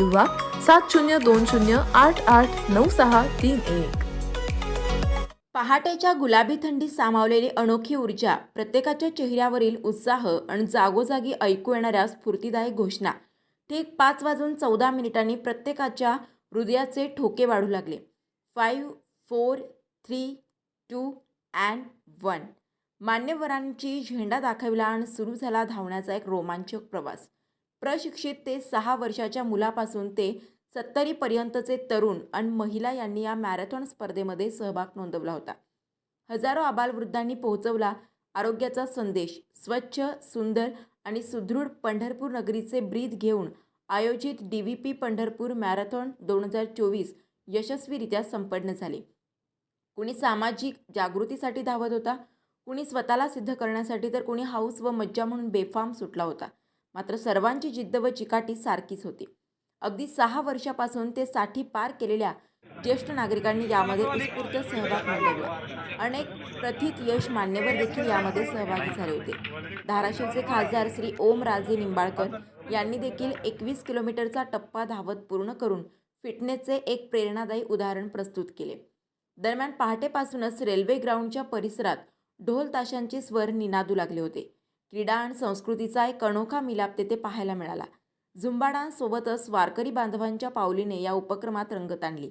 किंवा सात शून्य दोन शून्य आठ आठ नऊ सहा तीन एक. पहाटेच्या गुलाबी थंडीत सामावलेली अनोखी ऊर्जा प्रत्येकाच्या चेहऱ्यावरील उत्साह आणि जागोजागी ऐकू येणाऱ्या स्फूर्तीदायक घोषणा. ठीक पाच वाजून चौदा मिनिटांनी प्रत्येकाच्या हृदयाचे ठोके वाढू लागले. Five four three two and one. मान्यवरांची झेंडा दाखविला आणि सुरू झाला धावण्याचा एक रोमांचक प्रवास. प्रशिक्षित ते सहा वर्षाच्या मुलापासून ते सत्तरीपर्यंतचे तरुण आणि महिला यांनी या मॅरेथॉन स्पर्धेमध्ये सहभाग नोंदवला होता. हजारो आबालवृद्धांनी पोहोचवला आरोग्याचा संदेश स्वच्छ सुंदर आणि सुदृढ पंढरपूर नगरीचे ब्रीद घेऊन आयोजित D V P Pandharpur marathon दोन हजार चोवीस यशस्वीरित्या संपन्न झाले. कुणी सामाजिक जागृतीसाठी धावत होता कुणी स्वतःला सिद्ध करण्यासाठी तर कुणी हाऊस व मज्जा म्हणून बेफाम सुटला होता. मात्र सर्वांची जिद्द व चिकाटी सारखीच होती. अगदी सहा वर्षापासून ते साठी पार केलेल्या ज्येष्ठ नागरिकांनी यामध्ये उत्स्फूर्त सहभाग नोंदवला. अनेक प्रथित यश मान्यवर देखील यामध्ये सहभागी झाले होते. धाराशिवचे खासदार श्री ओम राजे निंबाळकर यांनी देखील एकवीस किलोमीटरचा टप्पा धावत पूर्ण करून फिटनेसचे एक प्रेरणादायी उदाहरण प्रस्तुत केले. दरम्यान पहाटेपासूनच रेल्वे ग्राउंडच्या परिसरात ढोल ताशांचे स्वर निनादू लागले होते. क्रीडा आणि संस्कृतीचा एक अनोखा मिलाप तेथे पाहायला मिळाला. झुंबाडांसोबतच वारकरी बांधवांच्या पावलीने या उपक्रमात रंगत आणली.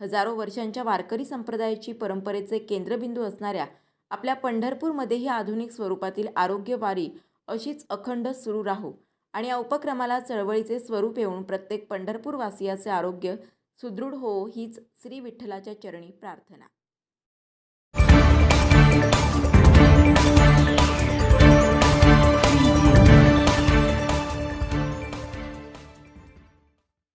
हजारो वर्षांच्या वारकरी संप्रदायाची परंपरेचे केंद्रबिंदू असणाऱ्या आपल्या पंढरपूरमध्येही आधुनिक स्वरूपातील आरोग्य वारी अशीच अखंड सुरू राहू आणि या उपक्रमाला चळवळीचे स्वरूप येऊन प्रत्येक पंढरपूरवासियाचे आरोग्य सुदृढ हो हीच श्री विठ्ठलाच्या चरणी प्रार्थना.